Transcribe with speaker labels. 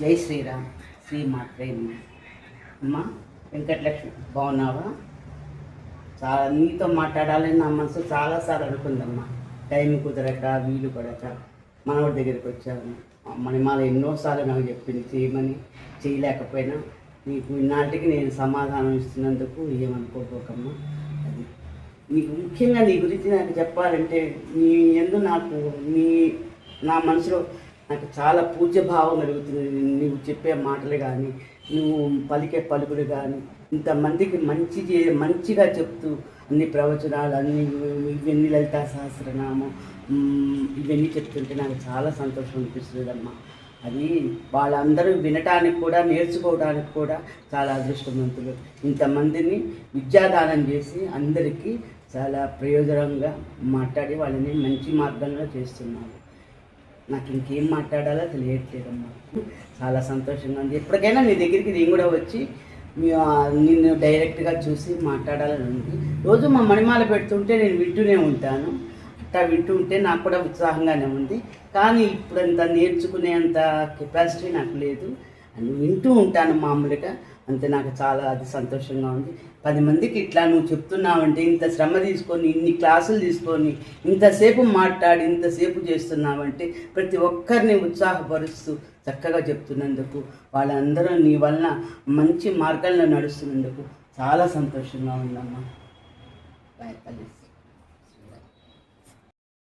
Speaker 1: జై శ్రీరామ్. శ్రీ మాత్రే అమ్మ అమ్మా వెంకటలక్ష్మి బాగున్నావా? చాలా నీతో మాట్లాడాలని నా మనసు చాలాసార్లు అనుకుందమ్మా. టైం కుదరక వీలు పడక మనవాడి దగ్గరికి వచ్చాను. మణిమాల ఎన్నోసార్లు నాకు చెప్పింది చేయమని చేయలేకపోయినా నీకు ఇన్నాటికి నేను సమాధానం ఇస్తున్నందుకు ఏమనుకోపోకమ్మా అది నీకు ముఖ్యంగా నీ గురించి నాకు చెప్పాలంటే నీ ఎందు నాకు నీ నా మనసులో నాకు చాలా పూజ్య భావం కలుగుతుంది. నువ్వు చెప్పే మాటలు కానీ నువ్వు పలికే పలుకులు కానీ ఇంతమందికి మంచి మంచిగా చెప్తూ అన్ని ప్రవచనాలు అన్ని ఇవన్నీ లలితా సహస్రనామం ఇవన్నీ చెప్తుంటే నాకు చాలా సంతోషం అనిపిస్తుందమ్మా. అది వాళ్ళందరూ వినటానికి కూడా నేర్చుకోవడానికి కూడా చాలా అదృష్టవంతులు. ఇంతమందిని విద్యాదానం చేసి అందరికీ చాలా ప్రయోజనంగా మాట్లాడి వాళ్ళని మంచి మార్గంలో చేస్తున్నారు. నాకు ఇంకేం మాట్లాడాలో తెలియట్లేదమ్మా. చాలా సంతోషంగా ఉంది. ఎప్పటికైనా నీ దగ్గరికి నేను కూడా వచ్చి నిన్ను డైరెక్ట్గా చూసి మాట్లాడాలని ఉంది. రోజు మా మణిమాల పెడుతుంటే నేను వింటూనే ఉంటాను. అట్టా వింటూ ఉంటే నాకు కూడా ఉత్సాహంగానే ఉంది. కానీ ఇప్పుడు అంత నేర్చుకునే నేర్చుకునేంత కెపాసిటీ నాకు లేదు. అని వింటూ ఉంటాను మామూలుగా. అంతే నాకు చాలా అది సంతోషంగా ఉంది. పది మందికి ఇట్లా నువ్వు చెప్తున్నావంటే ఇంత శ్రమ తీసుకొని ఇన్ని క్లాసులు తీసుకొని ఇంతసేపు మాట్లాడి ఇంతసేపు చేస్తున్నావంటే ప్రతి ఒక్కరిని ఉత్సాహపరుస్తూ చక్కగా చెప్తున్నందుకు వాళ్ళందరూ నీ వలన మంచి మార్గంలో నడుస్తున్నందుకు చాలా సంతోషంగా ఉందమ్మా. బాయ్